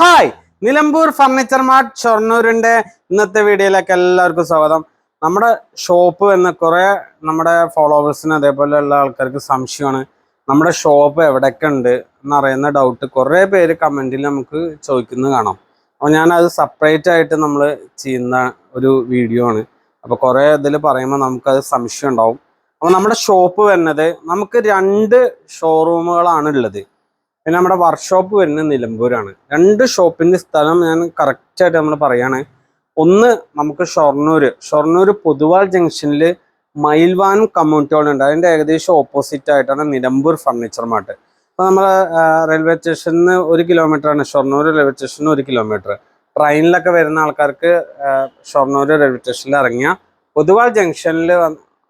Hi Nilambur furniture mart ഷൊർണൂരിന്റെ ഇന്നത്തെ വീഡിയോയിലേക്ക് എല്ലാവർക്കും സ്വാഗതം. നമ്മുടെ ഷോപ്പ് എന്ന കുറേ നമ്മുടെ ഫോളോവേഴ്സിന് അതേപോലെ അതേപോലെയുള്ള ആൾക്കാർക്ക് സംശയമാണ്. നമ്മുടെ ഷോപ്പ് എവിടെയൊക്കെ ഉണ്ട് എന്നറിയുന്ന ഡൗട്ട് കുറേ പേര് കമന്റിൽ നമുക്ക് ചോദിക്കുന്നത് കാണാം. അപ്പോൾ ഞാനത് സെപ്പറേറ്റ് ആയിട്ട് നമ്മൾ ചെയ്യുന്ന ഒരു വീഡിയോ ആണ്. അപ്പോൾ കുറേ ഇതിൽ പറയുമ്പോൾ നമുക്കത് സംശയം ഉണ്ടാവും. അപ്പോൾ നമ്മുടെ ഷോപ്പ് വരുന്നത് നമുക്ക് രണ്ട് ഷോറൂമുകളാണ് ഉള്ളത്. പിന്നെ നമ്മുടെ വർക്ക്ഷോപ്പ് വരുന്നത് നിലമ്പൂരാണ്. രണ്ട് ഷോപ്പിന്റെ സ്ഥലം ഞാൻ കറക്റ്റായിട്ട് നമ്മൾ പറയാണ്. ഒന്ന് നമുക്ക് ഷൊർണൂർ ഷൊർണൂർ പൊതുവാൾ ജംഗ്ഷനിൽ മയിൽവാൻ കമ്മ്യൂണിറ്റി ഹാൾ ഉണ്ട്. അതിന്റെ ഏകദേശം ഓപ്പോസിറ്റ് ആയിട്ടാണ് നിലമ്പൂർ ഫർണിച്ചർ മാർട്ട് അപ്പോൾ നമ്മൾ റെയിൽവേ സ്റ്റേഷനിൽ നിന്ന് ഒരു കിലോമീറ്റർ ആണ്. ഷൊർണൂർ റെയിൽവേ സ്റ്റേഷനിൽ ഒരു കിലോമീറ്റർ ട്രെയിനിലൊക്കെ വരുന്ന ആൾക്കാർക്ക് ഷൊർണൂർ റെയിൽവേ സ്റ്റേഷനിൽ ഇറങ്ങിയ പൊതുവാൾ ജംഗ്ഷനിൽ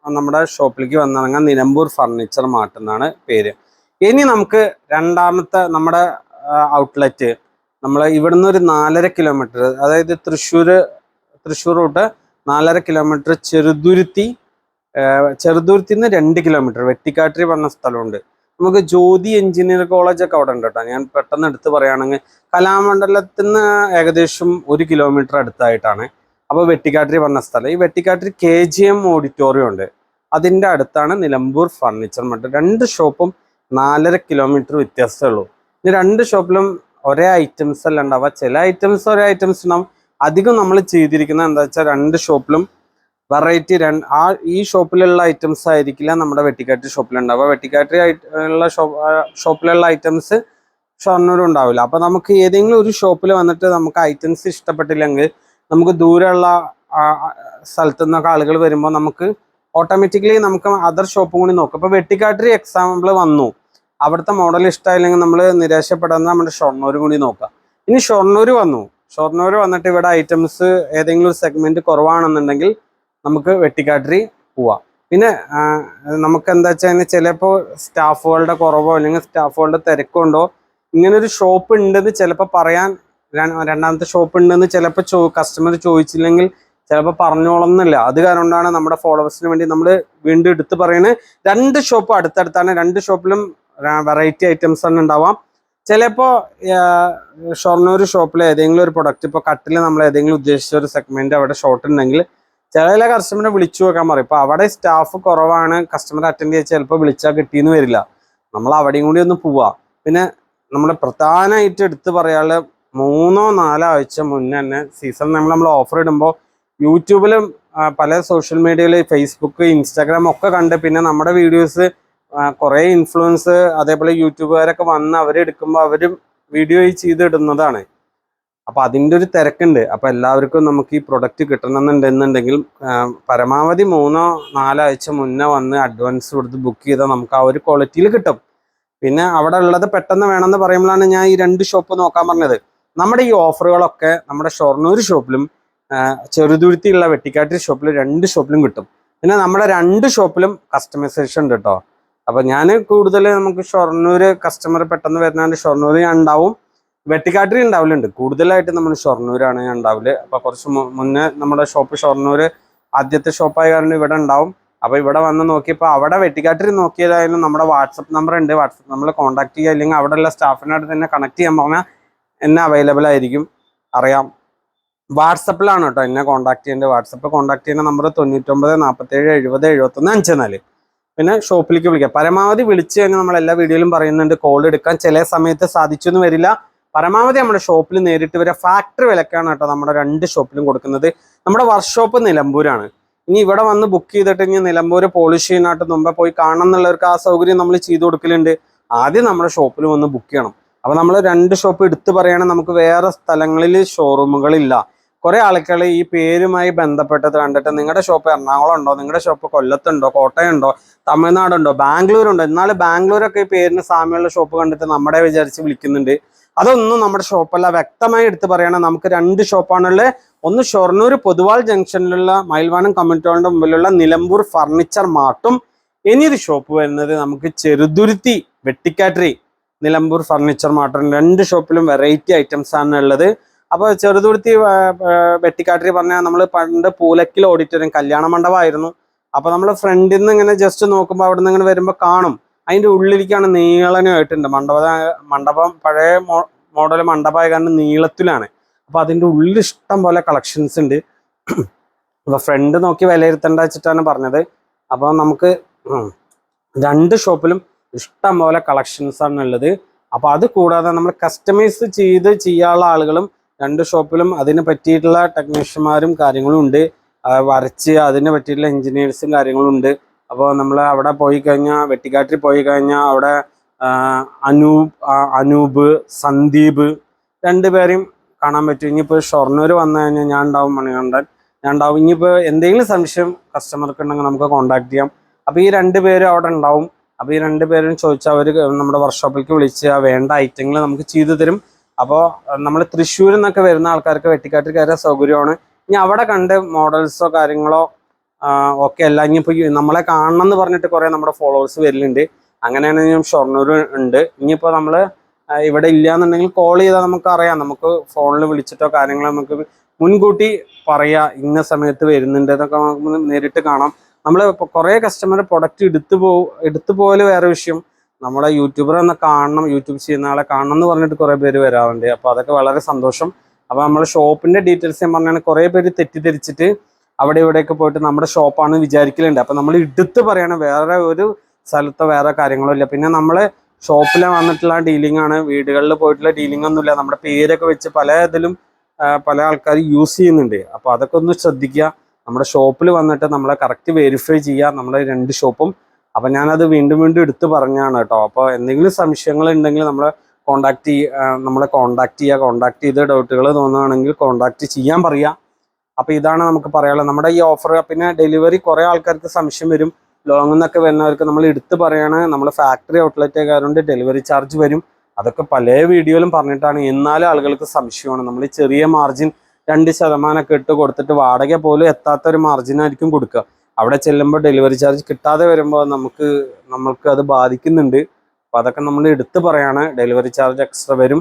നമ്മുടെ ഷോപ്പിലേക്ക് വന്നിറങ്ങാൻ നിലമ്പൂർ ഫർണിച്ചർ മാർട്ട് എന്നാണ് പേര്. ഇനി നമുക്ക് രണ്ടാമത്തെ നമ്മുടെ ഔട്ട്ലെറ്റ് നമ്മൾ ഇവിടുന്ന് ഒരു നാലര കിലോമീറ്റർ അതായത് തൃശ്ശൂർ തൃശ്ശൂർ റൂട്ട് നാലര കിലോമീറ്റർ ചെറുതുരുത്തി ചെറുതുരുത്തിൽ നിന്ന് രണ്ട് കിലോമീറ്റർ വെട്ടിക്കാട്ടിരി പറഞ്ഞ സ്ഥലമുണ്ട്. നമുക്ക് ജ്യോതി എഞ്ചിനീയർ കോളേജ് ഒക്കെ അവിടെ ഉണ്ട് കേട്ടോ ഞാൻ പെട്ടെന്ന് എടുത്ത് പറയുകയാണെങ്കിൽ കലാമണ്ഡലത്തിൽ നിന്ന് ഏകദേശം ഒരു കിലോമീറ്റർ അടുത്തായിട്ടാണ്. അപ്പോൾ വെട്ടിക്കാട്ടിരി പറഞ്ഞ സ്ഥലം. ഈ Vettikkattiri K G M auditorium ഉണ്ട്. അതിന്റെ അടുത്താണ് നിലമ്പൂർ ഫർണിച്ചർ മട്ട് രണ്ട് ഷോപ്പും നാലര കിലോമീറ്റർ വ്യത്യാസമേ ഉള്ളൂ. ഇനി രണ്ട് ഷോപ്പിലും ഒരേ ഐറ്റംസ് അല്ല ഉണ്ടാവുക. ചില ഐറ്റംസ് ഒരേ ഐറ്റംസ് ഉണ്ടാവും. അധികം നമ്മൾ ചെയ്തിരിക്കുന്നത് എന്താ വെച്ചാൽ രണ്ട് ഷോപ്പിലും വെറൈറ്റി രണ്ട് ആ ഈ ഷോപ്പിലുള്ള ഐറ്റംസ് ആയിരിക്കില്ല നമ്മുടെ വെട്ടിക്കാട്ടി ഷോപ്പിലുണ്ടാവുക വെട്ടിക്കാട്ടി ഉള്ള ഷോപ്പിലുള്ള ഐറ്റംസ് ഷൊർണൂരും ഉണ്ടാവില്ല. അപ്പോൾ നമുക്ക് ഏതെങ്കിലും ഒരു ഷോപ്പിൽ വന്നിട്ട് നമുക്ക് ഐറ്റംസ് ഇഷ്ടപ്പെട്ടില്ലെങ്കിൽ നമുക്ക് ദൂരെയുള്ള സ്ഥലത്തു നിന്നൊക്കെ ആളുകൾ വരുമ്പോൾ നമുക്ക് ഓട്ടോമാറ്റിക്കലി നമുക്ക് അതർ ഷോപ്പും കൂടി നോക്കാം. ഇപ്പൊ വെട്ടിക്കാട്ടി എക്സാമ്പിൾ വന്നു. അവിടുത്തെ മോഡൽ ഇഷ്ടമായില്ലെങ്കിൽ നമ്മൾ നിരാശപ്പെടുന്ന നമ്മുടെ ഷൊർണൂർ കൂടി നോക്കാം. ഇനി ഷൊർണൂർ വന്നു. ഷൊർണൂർ വന്നിട്ട് ഇവിടെ ഐറ്റംസ് ഏതെങ്കിലും ഒരു സെഗ്മെന്റ് കുറവാണെന്നുണ്ടെങ്കിൽ നമുക്ക് വെട്ടിക്കാട്ടിരി പോവാം. പിന്നെ നമുക്ക് എന്താ വെച്ചാൽ ചിലപ്പോൾ സ്റ്റാഫുകളുടെ കുറവോ അല്ലെങ്കിൽ സ്റ്റാഫുകളുടെ തിരക്കുണ്ടോ ഇങ്ങനെ ഒരു ഷോപ്പ് ഉണ്ടെന്ന് ചിലപ്പോൾ പറയാൻ രണ്ടാമത്തെ ഷോപ്പ് ഉണ്ടെന്ന് ചിലപ്പോൾ ചോ കസ്റ്റമർ ചോദിച്ചില്ലെങ്കിൽ ചിലപ്പോൾ പറഞ്ഞോളം എന്നില്ല അത് കാരണം കൊണ്ടാണ് നമ്മുടെ ഫോളോവേഴ്സിന് വേണ്ടി നമ്മൾ വീണ്ടും എടുത്ത് പറയുന്നത് രണ്ട് ഷോപ്പ് അടുത്തടുത്താണ്. രണ്ട് ഷോപ്പിലും വെറൈറ്റി ഐറ്റംസ് തന്നെ ഉണ്ടാവാം. ചിലപ്പോ ഷൊർണൂർ ഷോപ്പിൽ ഏതെങ്കിലും ഒരു പ്രൊഡക്റ്റ് ഇപ്പോൾ കട്ടിൽ നമ്മൾ ഏതെങ്കിലും ഉദ്ദേശിച്ച ഒരു സെഗ്മെന്റ് അവിടെ ഷോർട്ട് ഉണ്ടെങ്കിൽ ചില കസ്റ്റമറെ വിളിച്ചു വെക്കാൻ പറയും. ഇപ്പൊ അവിടെ സ്റ്റാഫ് കുറവാണ് കസ്റ്റമർ അറ്റൻഡ് ചെയ്ത് ചിലപ്പോൾ വിളിച്ചാൽ കിട്ടിയെന്ന് വരില്ല. നമ്മൾ അവിടെയും കൂടി ഒന്ന് പോവാ. പിന്നെ നമ്മൾ പ്രധാനമായിട്ട് എടുത്തു പറയാനുള്ള മൂന്നോ നാലോ ആഴ്ച മുന്നേ തന്നെ സീസൺ നമ്മൾ നമ്മൾ ഓഫർ ഇടുമ്പോൾ യൂട്യൂബിലും പല സോഷ്യൽ മീഡിയയിൽ ഫേസ്ബുക്ക് ഇൻസ്റ്റാഗ്രാം ഒക്കെ കണ്ട് പിന്നെ നമ്മുടെ വീഡിയോസ് കുറേ ഇൻഫ്ലുവൻസ് അതേപോലെ യൂട്യൂബുകാരൊക്കെ വന്ന് അവരെടുക്കുമ്പോൾ അവരും വീഡിയോ ചെയ്തിടുന്നതാണ്. അപ്പോൾ അതിന്റെ ഒരു തിരക്കുണ്ട്. അപ്പോൾ എല്ലാവർക്കും നമുക്ക് ഈ പ്രൊഡക്റ്റ് കിട്ടണമെന്നുണ്ടെന്നുണ്ടെങ്കിൽ പരമാവധി മൂന്നോ ആഴ്ച മുന്നേ വന്ന് അഡ്വാൻസ് കൊടുത്ത് ബുക്ക് ചെയ്താൽ നമുക്ക് ആ ഒരു ക്വാളിറ്റിയിൽ കിട്ടും. പിന്നെ അവിടെ ഉള്ളത് പെട്ടെന്ന് വേണമെന്ന് പറയുമ്പോഴാണ് ഞാൻ ഈ രണ്ട് ഷോപ്പ് നോക്കാൻ പറഞ്ഞത്. നമ്മുടെ ഈ ഓഫറുകളൊക്കെ നമ്മുടെ ഷൊർണൂർ ഷോപ്പിലും ചെറുതുരുത്തിയുള്ള വെട്ടിക്കാട്ടി ഷോപ്പിലും രണ്ട് ഷോപ്പിലും കിട്ടും. പിന്നെ നമ്മുടെ രണ്ട് ഷോപ്പിലും കസ്റ്റമൈസേഷൻ ഉണ്ട് കേട്ടോ അപ്പൊ ഞാൻ കൂടുതൽ നമുക്ക് ഷൊർണൂർ കസ്റ്റമർ പെട്ടെന്ന് വരുന്നതുകൊണ്ട് ഷൊർണൂർ ഞാൻ ഉണ്ടാവും. വെട്ടിക്കാട്ടിൽ ഉണ്ടാവലുണ്ട്. കൂടുതലായിട്ട് നമ്മൾ ഷൊർണൂരാണ് ഞാൻ ഉണ്ടാവൽ. അപ്പൊ കുറച്ച് മുന്നേ നമ്മുടെ ഷോപ്പ് ഷൊർണൂർ ആദ്യത്തെ ഷോപ്പായ കാരണം ഇവിടെ ഉണ്ടാവും. അപ്പൊ ഇവിടെ വന്ന് നോക്കിയപ്പോൾ അവിടെ വെട്ടിക്കാട്ടിൽ നോക്കിയതായാലും നമ്മുടെ വാട്സപ്പ് നമ്പർ ഉണ്ട്. വാട്സപ്പ് നമ്മൾ കോൺടാക്ട് ചെയ്യുക അല്ലെങ്കിൽ അവിടെയുള്ള സ്റ്റാഫിനോട് തന്നെ കണക്ട് ചെയ്യാൻ പറഞ്ഞാൽ എന്നെ അവൈലബിൾ ആയിരിക്കും. അറിയാം. വാട്സപ്പിലാണ് കേട്ടോ എന്നെ കോൺടാക്ട് ചെയ്യേണ്ടത് വാട്സപ്പ് കോൺടാക്ട് ചെയ്യുന്ന നമ്പർ തൊണ്ണൂറ്റൊമ്പത് നാൽപ്പത്തേഴ് എഴുപത് എഴുപത്തൊന്ന് അഞ്ച് നാല്. പിന്നെ ഷോപ്പിലേക്ക് വിളിക്കാം. പരമാവധി വിളിച്ചു കഴിഞ്ഞാൽ നമ്മൾ എല്ലാ വീഡിയോയിലും പറയുന്നുണ്ട് കോൾ എടുക്കാൻ. ചില സമയത്ത് സാധിച്ചൊന്നും വരില്ല. പരമാവധി നമ്മുടെ ഷോപ്പിൽ നേരിട്ട് വരെ ഫാക്ടറി വിലക്കാണ് കേട്ടോ നമ്മുടെ രണ്ട് ഷോപ്പിലും കൊടുക്കുന്നത്. നമ്മുടെ വർക്ക്ഷോപ്പ് നിലമ്പൂരാണ്. ഇനി ഇവിടെ വന്ന് ബുക്ക് ചെയ്തിട്ട് ഇനി നിലമ്പൂർ പോളിഷ് ചെയ്യുന്നതായിട്ട് മുമ്പേ പോയി കാണണം എന്നുള്ളവർക്ക് ആ സൗകര്യം നമ്മൾ ചെയ്തു കൊടുക്കലുണ്ട്. ആദ്യം നമ്മുടെ ഷോപ്പിൽ വന്ന് ബുക്ക് ചെയ്യണം. അപ്പൊ നമ്മൾ രണ്ട് ഷോപ്പ് എടുത്തു പറയുകയാണെങ്കിൽ നമുക്ക് വേറെ സ്ഥലങ്ങളിൽ ഷോറൂമുകളില്ല കുറെ ആൾക്കാർ ഈ പേരുമായി ബന്ധപ്പെട്ടത് കണ്ടിട്ട് നിങ്ങളുടെ ഷോപ്പ് എറണാകുളം ഉണ്ടോ? നിങ്ങളുടെ ഷോപ്പ് കൊല്ലത്തുണ്ടോ? കോട്ടയുണ്ടോ തമിഴ്നാടുണ്ടോ? ബാംഗ്ലൂർ ഉണ്ടോ എന്നാൽ ബാംഗ്ലൂരൊക്കെ ഈ പേരിന് സാമ്യമുള്ള ഷോപ്പ് കണ്ടിട്ട് നമ്മുടെ വിചാരിച്ച് വിളിക്കുന്നുണ്ട്. അതൊന്നും നമ്മുടെ ഷോപ്പല്ല വ്യക്തമായി എടുത്ത് പറയണം നമുക്ക് രണ്ട് ഷോപ്പാണുള്ളത് ഒന്ന് ഷൊർണൂർ പൊതുവാൾ ജംഗ്ഷനിലുള്ള മയിൽവാനം കമ്മ്യൂണിറ്റിയുടെ മുമ്പിലുള്ള നിലമ്പൂർ ഫർണിച്ചർ മാർട്ടും ഇനിയൊരു ഷോപ്പ് വരുന്നത് നമുക്ക് ചെറുതുരുത്തി വെട്ടിക്കാട്ടറി നിലമ്പൂർ ഫർണിച്ചർ മാർട്ടും രണ്ട് ഷോപ്പിലും വെറൈറ്റി ഐറ്റംസ് ആണ് ഉള്ളത്. അപ്പോൾ ചെറുതുരുത്തി വെട്ടിക്കാട്ടറി പറഞ്ഞാൽ നമ്മൾ പണ്ട് പൂലക്കിൽ ഓഡിറ്റോറിയം കല്യാണ മണ്ഡപമായിരുന്നു. അപ്പോൾ നമ്മൾ ഫ്രണ്ടിൽ നിന്ന് ഇങ്ങനെ ജസ്റ്റ് നോക്കുമ്പോൾ അവിടെ നിന്ന് ഇങ്ങനെ വരുമ്പോൾ കാണും. അതിന്റെ ഉള്ളിലേക്കാണ് നീളനുമായിട്ടുണ്ട് മണ്ഡപ മണ്ഡപം പഴയ മോഡൽ മണ്ഡപമായ കാരണം നീളത്തിലാണ്. അപ്പൊ അതിന്റെ ഉള്ളിൽ ഇഷ്ടം പോലെ കളക്ഷൻസ് ഉണ്ട്. അപ്പൊ ഫ്രണ്ട് നോക്കി വിലയിരുത്തേണ്ട വെച്ചിട്ടാണ് പറഞ്ഞത്. അപ്പൊ നമുക്ക് രണ്ട് ഷോപ്പിലും ഇഷ്ടം പോലെ കളക്ഷൻസ് ആണ് ഉള്ളത്. അപ്പൊ അത് കൂടാതെ നമ്മൾ കസ്റ്റമൈസ് ചെയ്ത് ചെയ്യാനുള്ള ആളുകളും രണ്ട് ഷോപ്പിലും അതിന് പറ്റിയിട്ടുള്ള ടെക്നീഷ്യന്മാരും കാര്യങ്ങളും ഉണ്ട്. വരച്ച് അതിന് പറ്റിയിട്ടുള്ള എഞ്ചിനീയേഴ്സും കാര്യങ്ങളും ഉണ്ട്. അപ്പോൾ നമ്മൾ അവിടെ പോയി കഴിഞ്ഞാൽ വെട്ടിക്കാട്ടിൽ പോയി കഴിഞ്ഞാൽ അവിടെ അനൂപ് അനൂപ് സന്ദീപ് രണ്ടുപേരെയും കാണാൻ പറ്റും. ഇനിയിപ്പോൾ ഷൊർണൂർ വന്നു കഴിഞ്ഞാൽ ഞാൻ ഉണ്ടാവും മണികണ്ഠൻ. ഞാൻ ഉണ്ടാവും. ഇനിയിപ്പോൾ എന്തെങ്കിലും സംശയം കസ്റ്റമർക്ക് ഉണ്ടെങ്കിൽ നമുക്ക് കോൺടാക്ട് ചെയ്യാം. അപ്പോൾ ഈ രണ്ട് പേരും അവിടെ ഉണ്ടാവും. അപ്പോൾ ഈ രണ്ട് പേരും ചോദിച്ചാൽ അവർ നമ്മുടെ വർക്ക്ഷോപ്പിലേക്ക് വിളിച്ച് വേണ്ട ഐറ്റങ്ങൾ നമുക്ക് ചെയ്തു തരും. അപ്പോൾ നമ്മൾ തൃശ്ശൂരിൽ നിന്നൊക്കെ വരുന്ന ആൾക്കാർക്ക് വെട്ടിക്കാട്ടിൽ കയറിയ സൗകര്യമാണ്. ഇനി അവിടെ കണ്ട് മോഡൽസോ കാര്യങ്ങളോ ഒക്കെ അല്ല ഇനിയിപ്പോൾ നമ്മളെ കാണണം എന്ന് പറഞ്ഞിട്ട് കുറേ നമ്മുടെ ഫോളോവേഴ്സ് വരുന്നുണ്ട് അങ്ങനെയാണെങ്കിൽ ഷൊർണൂർ ഉണ്ട്. ഇനിയിപ്പോൾ നമ്മൾ ഇവിടെ ഇല്ല എന്നുണ്ടെങ്കിൽ കോൾ ചെയ്താൽ നമുക്ക് അറിയാം നമുക്ക് ഫോണിൽ വിളിച്ചിട്ടോ കാര്യങ്ങളോ നമുക്ക് മുൻകൂട്ടി പറയാ ഇന്ന സമയത്ത് വരുന്നുണ്ട് എന്നൊക്കെ നമുക്ക് നേരിട്ട് കാണാം. നമ്മൾ കുറേ കസ്റ്റമർ പ്രൊഡക്റ്റ് എടുത്തു പോ എടുത്തു പോലെ വേറെ വിഷയം. നമ്മളെ യൂട്യൂബർ എന്ന കാണണം യൂട്യൂബ് ചെയ്യുന്ന ആളെ കാണണം എന്ന് പറഞ്ഞിട്ട് കുറേ പേര് വരാറുണ്ട്. അപ്പോൾ അതൊക്കെ വളരെ സന്തോഷം. അപ്പോൾ നമ്മുടെ ഷോപ്പിന്റെ ഡീറ്റെയിൽസ് ഞാൻ പറഞ്ഞാൽ കുറേ പേര് തെറ്റിദ്ധരിച്ചിട്ട് അവിടെ ഇവിടെയൊക്കെ പോയിട്ട് നമ്മുടെ ഷോപ്പാണ് വിചാരിക്കലുണ്ട്. അപ്പോൾ നമ്മൾ എടുത്ത് പറയണം വേറെ ഒരു സ്ഥലത്തോ വേറെ കാര്യങ്ങളോ ഇല്ല. പിന്നെ നമ്മൾ ഷോപ്പിൽ വന്നിട്ടുള്ള ഡീലിംഗ് ആണ്. വീടുകളിൽ പോയിട്ടുള്ള ഡീലിംഗ് ഒന്നുമില്ല നമ്മുടെ പേരൊക്കെ വെച്ച് പല ഇതിലും പല ആൾക്കാർ യൂസ് ചെയ്യുന്നുണ്ട്. അപ്പോൾ അതൊക്കെ ഒന്ന് ശ്രദ്ധിക്കുക. നമ്മുടെ ഷോപ്പിൽ വന്നിട്ട് നമ്മളെ കറക്റ്റ് വെരിഫൈ ചെയ്യുക. നമ്മുടെ രണ്ട് ഷോപ്പും അപ്പം ഞാനത് വീണ്ടും വീണ്ടും എടുത്തു പറഞ്ഞാണ് കേട്ടോ. അപ്പോൾ എന്തെങ്കിലും സംശയങ്ങൾ ഉണ്ടെങ്കിൽ നമ്മളെ കോണ്ടാക്ട് ചെയ്യുക നമ്മളെ കോണ്ടാക്ട് ചെയ്യുക കോണ്ടാക്ട് ചെയ്ത് ഡൗട്ടുകൾ തോന്നുകയാണെങ്കിൽ കോണ്ടാക്ട് ചെയ്യാൻ പറയുക അപ്പോൾ ഇതാണ് നമുക്ക് പറയാനുള്ളത്. നമ്മുടെ ഈ ഓഫർ പിന്നെ ഡെലിവറി കുറേ ആൾക്കാർക്ക് സംശയം വരും. ലോങ്ങിൽ നിന്നൊക്കെ വരുന്നവർക്ക് നമ്മൾ എടുത്ത് പറയാണ്. നമ്മൾ ഫാക്ടറി ഔട്ട്ലെറ്റ് ആയതുകൊണ്ട് ഡെലിവറി ചാർജ് വരും. അതൊക്കെ പല വീഡിയോയിലും പറഞ്ഞിട്ടാണ്. എന്നാലും ആളുകൾക്ക് സംശയമാണ്. നമ്മൾ ചെറിയ മാർജിൻ രണ്ട് ശതമാനമൊക്കെ ഇട്ട് കൊടുത്തിട്ട് വാടക പോലും എത്താത്ത ഒരു മാർജിനായിരിക്കും കൊടുക്കുക. അവിടെ ചെല്ലുമ്പോൾ ഡെലിവറി ചാർജ് കിട്ടാതെ വരുമ്പോൾ നമുക്ക് നമ്മൾക്ക് അത് ബാധിക്കുന്നുണ്ട്. അപ്പം അതൊക്കെ നമ്മൾ എടുത്ത് പറയാണ് ഡെലിവറി ചാർജ് എക്സ്ട്രാ വരും.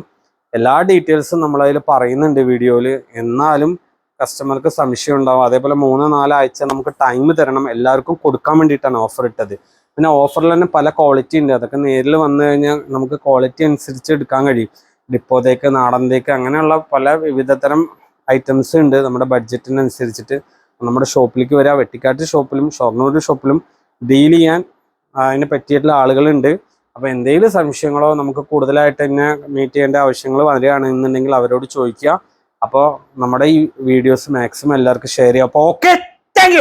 എല്ലാ ഡീറ്റെയിൽസും നമ്മളതിൽ പറയുന്നുണ്ട് വീഡിയോയിൽ എന്നാലും കസ്റ്റമർക്ക് സംശയം ഉണ്ടാവും. അതേപോലെ മൂന്ന് നാലാഴ്ച നമുക്ക് ടൈം തരണം. എല്ലാവർക്കും കൊടുക്കാൻ വേണ്ടിയിട്ടാണ് ഓഫർ ഇട്ടത്. പിന്നെ ഓഫറിൽ തന്നെ പല ക്വാളിറ്റി ഉണ്ട്. അതൊക്കെ നേരിൽ വന്നു കഴിഞ്ഞാൽ നമുക്ക് ക്വാളിറ്റി അനുസരിച്ച് എടുക്കാൻ കഴിയും. ഡിപ്പോത്തേക്ക് നാടൻ തേക്ക് അങ്ങനെയുള്ള പല വിവിധതരം ഐറ്റംസ് ഉണ്ട് നമ്മുടെ ബഡ്ജറ്റിനനുസരിച്ചിട്ട് നമ്മുടെ ഷോപ്പിലേക്ക് വരിക വെട്ടിക്കാട്ട് ഷോപ്പിലും ഷൊർണൂർ ഷോപ്പിലും ഡീൽ ചെയ്യാൻ അതിനെ പറ്റിയിട്ടുള്ള ആളുകളുണ്ട്. അപ്പോൾ എന്തെങ്കിലും സംശയങ്ങളോ നമുക്ക് കൂടുതലായിട്ട് തന്നെ മീറ്റ് ചെയ്യേണ്ട ആവശ്യങ്ങൾ വരികയാണെന്നുണ്ടെങ്കിൽ അവരോട് ചോദിക്കുക. അപ്പോൾ നമ്മുടെ ഈ വീഡിയോസ് മാക്സിമം എല്ലാവർക്കും ഷെയർ ചെയ്യുക. അപ്പോൾ ഓക്കെ താങ്ക്